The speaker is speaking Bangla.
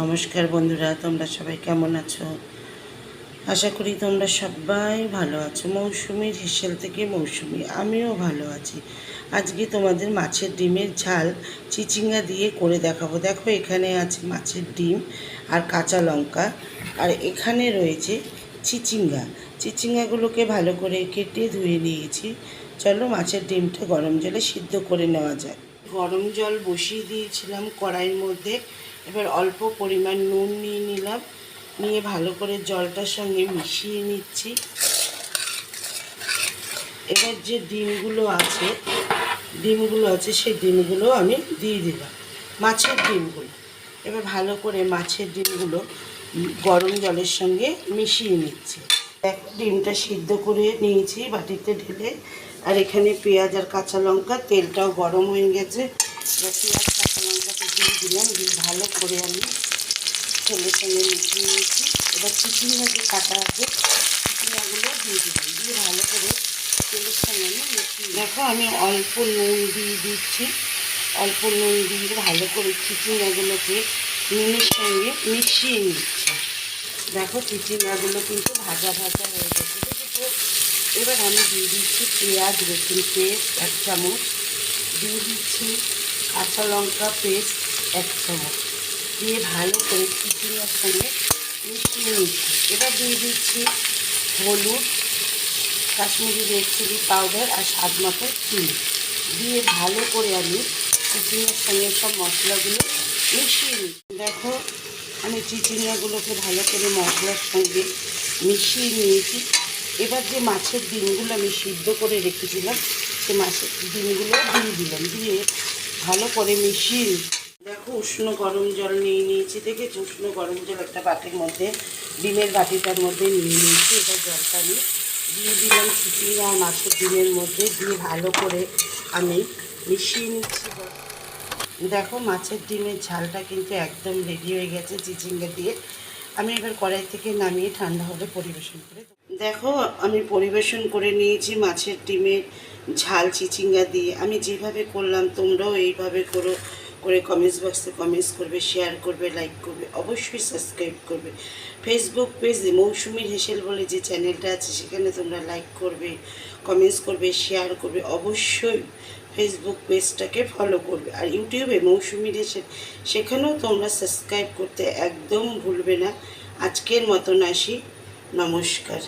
নমস্কার বন্ধুরা, তোমরা সবাই কেমন আছো? আশা করি তোমরা সবাই ভালো আছো। মৌসুমির হেসেল থেকে মৌসুমি, আমিও ভালো আছি। আজকে তোমাদের মাছের ডিমের ঝাল চিচিঙ্গা দিয়ে করে দেখাবো। দেখো, এখানে আছে মাছের ডিম আর কাঁচা লঙ্কা। আর এখানে রয়েছে চিচিঙ্গা। চিচিঙ্গাগুলোকে ভালো করে কেটে ধুয়ে নিয়েছি। চলো মাছের ডিমটা গরম জলে সিদ্ধ করে নেওয়া যায় গরম জল বসিয়ে দিয়েছিলাম কড়াইয়ের মধ্যে। এবার অল্প পরিমাণ নুন নিয়ে নিলাম। নিয়ে ভালো করে জলটার সঙ্গে মিশিয়ে নিচ্ছি। এবার যে ডিমগুলো আছে ডিমগুলো আছে, সেই ডিমগুলো আমি দিয়ে দিলাম। মাছের ডিমগুলো। এবার ভালো করে মাছের ডিমগুলো গরম জলের সঙ্গে মিশিয়ে নিচ্ছি। এক ডিমটা সিদ্ধ করে নিয়েছি বাটিতে ঢেলে। আর এখানে পেঁয়াজ আর কাঁচা লঙ্কা, তেলটাও গরম হয়ে গেছে। পেঁয়াজ, কাঁচা লঙ্কাটা দিয়ে দিলাম দিয়ে ভালো করে আমি তেলের সঙ্গে মিশিয়ে নিয়েছি। এবার চিচিঙ্গা যে কাটা আছে, চিচিঙ্গাগুলো দিয়ে দিলাম। দিয়ে ভালো করে তেলের সঙ্গে আমি মিশিয়ে দেখো, আমি অল্প নুন দিয়ে দিচ্ছি। অল্প নুন দিয়ে ভালো করে চিচিঙ্গাগুলোকে নুনের সঙ্গে মিশিয়ে নিচ্ছি। দেখো, চিচিঙ্গাগুলো কিন্তু ভাজা ভাজা হয়ে গেছে। এবার আমি দিয়ে দিচ্ছি পেঁয়াজ, রসুন পেস্ট, এক চামচ। দিয়ে দিচ্ছি কাঁচা লঙ্কা পেস্ট। এক চামচ দিয়ে ভালো করে চিচিঙ্গার সঙ্গে মিশিয়ে নিচ্ছি। এবার দিয়ে দিচ্ছি হলুদ, কাশ্মীরি রেড চিলি পাউডার আর স্বাদ মতো চিনি। দিয়ে ভালো করে আমি চিচিঙ্গার সঙ্গে সব মশলাগুলো মিশিয়ে নিই দেখো, আমি চিচিঙ্গাগুলোকে ভালো করে মশলার সঙ্গে মিশিয়ে নিয়েছি। এবার যে মাছের ডিমগুলো আমি সিদ্ধ করে রেখেছিলাম, সে মাছের ডিমগুলো দিয়ে দিলাম। দিয়ে ভালো করে মিশিয়ে উষ্ণ গরম জল নিয়ে নিয়েছি দেখেছি উষ্ণ গরম জল একটা বাটির মধ্যে, ডিমের বাটিটার মধ্যে নিয়ে নিয়েছি। এবার জলটা আমি দিয়ে দিলাম চিচিঙ্গা আর মাছের ডিমের মধ্যে। দিয়ে ভালো করে আমি মিশিয়ে নিচ্ছি দেখো মাছের ডিমের ঝালটা কিন্তু একদম রেডি হয়ে গেছে চিচিঙ্গা দিয়ে। আমি এবার কড়াই থেকে নামিয়ে ঠান্ডা হলে পরিবেশন করে দেখো আমি পরিবেশন করে নিয়েছি মাছের ডিমের ঝাল চিচিঙ্গা দিয়ে। আমি যেভাবে করলাম তোমরাও এইভাবে করো। করে কমেন্টস বক্সে কমেন্টস করবে শেয়ার করবে লাইক করবে, অবশ্যই সাবস্ক্রাইব করবে। ফেসবুক পেজে মৌসুমির হেসেল বলে যে চ্যানেলটা আছে, সেখানে তোমরা লাইক করবে কমেন্টস করবে শেয়ার করবে, অবশ্যই ফেসবুক পেজটাকে ফলো করবে। আর ইউটিউবে মৌসুমি হেসেল, সেখানেও তোমরা সাবস্ক্রাইব করতে একদম ভুলবে না। আজকের মতন আসি, নমস্কার।